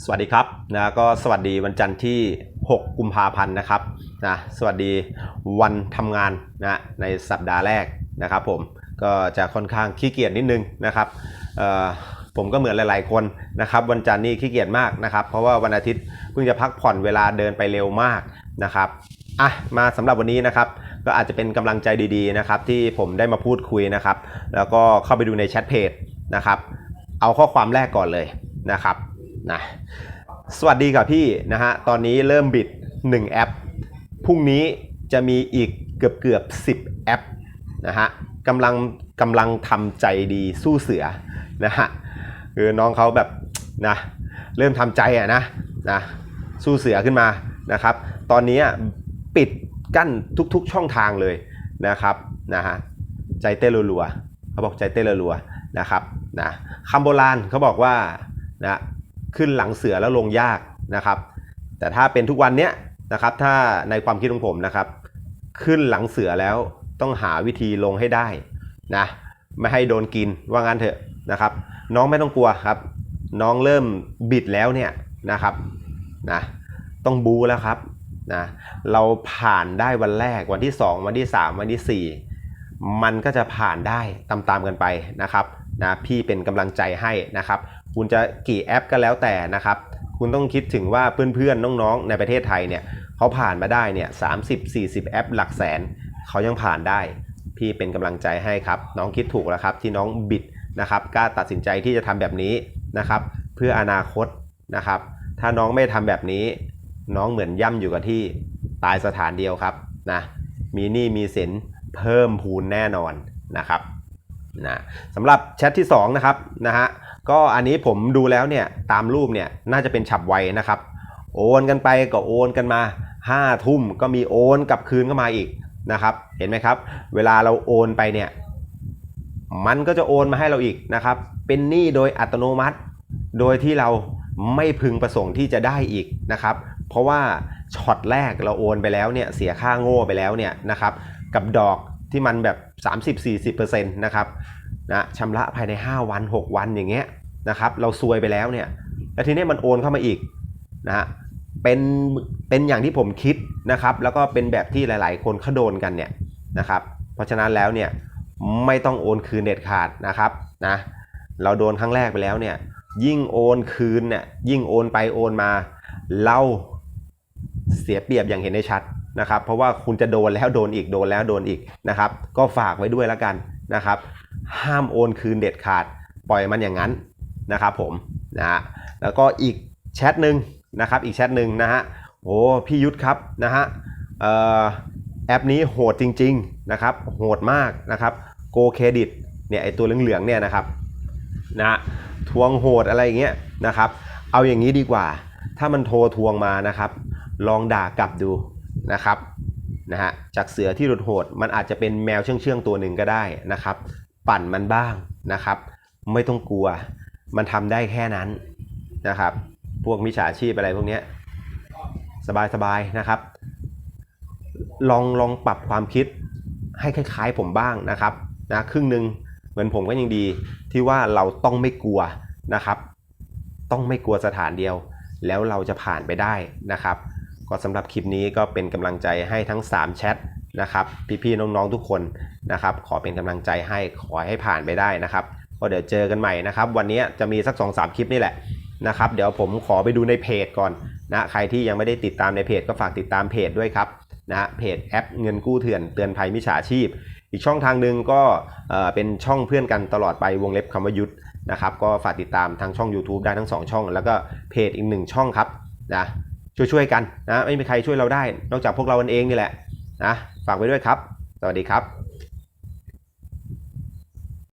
สวัสดีครับนะก็สวัสดีวันจันทร์ที่ 6 กุมภาพันธ์นะครับนะสวัสดีวันทำงานนะในสัปดาห์แรกนะครับผมก็จะค่อนข้างขี้เกียจนิดนึงนะครับผมก็เหมือนหลาย ๆ คนนะครับวันจันทร์นี่ขี้เกียจมากนะครับ เพราะว่าวันอาทิตย์เพิ่งจะพักผ่อนเวลาเดินไปเร็วมากนะครับอะมาสำหรับวันนี้นะครับก็อาจจะเป็นกำลังใจดีๆนะครับที่ผมได้มาพูดคุยนะครับ แล้วก็เข้าไปดูในแชทเพจนะครับเอาข้อความแรกก่อนเลยนะครับ นะสวัสดีกับพี่นะฮะตอนนี้เริ่มบิด 1 แอปพรุ่งนี้จะมีอีกเกือบเกือบ10 แอปนะฮะกำลังกำลังทำใจดีสู้เสือนะฮะคือน้องเขาแบบนะเริ่มทำใจอะนะนะสู้เสือขึ้นมานะครับ ตอนนี้ปิดกั้นทุกๆช่องทางเลยนะครับนะฮะใจเต้นรัวๆเขาบอกใจเต้นรัวๆนะครับนะคำโบราณเขาบอกว่านะ ขึ้นหลังเสือแล้วลงยากนะครับ แต่ถ้าเป็นทุกวันเนี้ยนะครับถ้าในความคิดของผมนะครับ ขึ้นหลังเสือแล้วต้องหาวิธีลงให้ได้นะไม่ให้โดนกินว่างั้นเถอะนะครับ น้องไม่ต้องกลัวครับ น้องเริ่มบิดแล้วเนี่ยนะครับนะต้องบูแล้วครับนะเราผ่านได้วันแรกวันที่ 2 วันที่ 3 วันที่ 4 มันก็จะผ่านได้ตามๆกันไปนะครับ นะพี่เป็นกำลังใจให้นะครับ คุณจะกี่แอปก็แล้วแต่นะครับ คุณต้องคิดถึงว่าเพื่อนๆน้องๆในประเทศไทยเนี่ยเขาผ่านมาได้เนี่ยสามสิบสี่สิบแอปหลักแสนเขายังผ่านได้ พี่เป็นกำลังใจให้ครับ น้องคิดถูกแล้วครับที่น้องบิดนะครับกล้าตัดสินใจที่จะทำแบบนี้นะครับ เพื่ออนาคตนะครับ ถ้าน้องไม่ทำแบบนี้ น้องเหมือนย่ำอยู่กับที่ตายสถานเดียวครับนะมีหนี้มีสินเพิ่มพูนแน่นอนนะครับ นะสำหรับแชทที่2นะครับนะฮะก็อันนี้ผมดูแล้วเนี่ยตามรูปเนี่ยน่าจะเป็นฉับไวนะครับ โอนกันไปก็โอนกันมา5้าทุ่มก็มีโอนกลับคืนเข้ามาอีกนะครับเห็นไหมครับ เวลาเราโอนไปเนี่ยมันก็จะโอนมาให้เราอีกนะครับ เป็นหนี้โดยอัตโนมัติ โดยที่เราไม่พึงประสงค์ที่จะได้อีกนะครับ เพราะว่าช็อตแรกเราโอนไปแล้วเนี่ยเสียค่าโง่ไปแล้วเนี่ยนะครับ กับดอก ที่มันแบบ 30-40%นะครับนะชำระภายใน 5 วัน 6 วันอย่างเงี้ยนะครับเราซวยไปแล้วเนี่ยแล้วทีนี้มันโอนเข้ามาอีกนะฮะเป็นเป็นอย่างที่ผมคิดนะครับแล้วก็เป็นแบบที่หลาย ๆ คนเขาโดนกันเนี่ยนะครับเพราะฉะนั้นแล้วเนี่ยไม่ต้องโอนคืนเด็ดขาดนะครับนะเราโดนครั้งแรกไปแล้วเนี่ยยิ่งโอนคืนเนี่ยยิ่งโอนไปโอนมา เราเสียเปรียบอย่างเห็นได้ชัด นะครับเพราะว่าคุณจะโดนแล้วโดนอีกโดนแล้วโดนอีกนะครับ ก็ฝากไว้ด้วยแล้วกันนะครับ ห้ามโอนคืนเด็ดขาดปล่อยมันอย่างนั้นนะครับผมนะฮะแล้วก็อีกแชทหนึ่งนะครับอีกแชทหนึ่งนะฮะโอ้พี่ยุทธครับนะฮะแอปนี้โหดจริงๆนะครับโหดมากนะครับโกเครดิตเนี่ยไอตัวเหลืองๆเนี่ยนะครับนะฮะทวงโหดอะไรอย่างเงี้ยนะครับ เอาอย่างนี้ดีกว่า ถ้ามันโทรทวงมานะครับ ลองด่ากลับดู นะครับนะฮะจากเสือที่รุดโหดมันอาจจะเป็นแมวเชื่องเชื่องๆตัวหนึ่งก็ได้นะครับ ปั่นมันบ้างนะครับ ไม่ต้องกลัว มันทำได้แค่นั้นนะครับ พวกมิจฉาชีพอะไรพวกนี้ยสบายๆนะครับ ลองลองปรับความคิดให้คล้ายๆผมบ้างนะครับนะครึ่งหนึ่งเหมือนผมก็ยังดีที่ว่าเราต้องไม่กลัวนะครับ ต้องไม่กลัวสถานเดียว แล้วเราจะผ่านไปได้นะครับ ก็สำหรับคลิปนี้ก็เป็นกำลังใจให้ทั้ง 3 แชทนะครับ พี่ๆน้องๆทุกคนนะครับ ขอเป็นกำลังใจให้ขอให้ผ่านไปได้นะครับก็เดี๋ยวเจอกันใหม่นะครับ วันนี้จะมีสัก 2-3 คลิปนี่แหละนะครับ เดี๋ยวผมขอไปดูในเพจก่อนนะใครที่ยังไม่ได้ติดตามในเพจก็ฝากติดตามเพจด้วยครับนะเพจแอปเงินกู้เถื่อนเตือนภัยมิจฉาชีพ อีกช่องทางหนึ่งก็เป็นช่องเพื่อนกันตลอดไปวงเล็บคำว่ายุทธนะครับ ก็ฝากติดตามทางช่อง YouTube ได้ทั้ง 2 ช่อง แล้วก็เพจอีกหนึ่งช่องครับนะ ช่วยๆกันนะไม่มีใครช่วยเราได้ นอกจากพวกเราเองนี่แหละนะฝากไว้ด้วยครับ สวัสดีครับ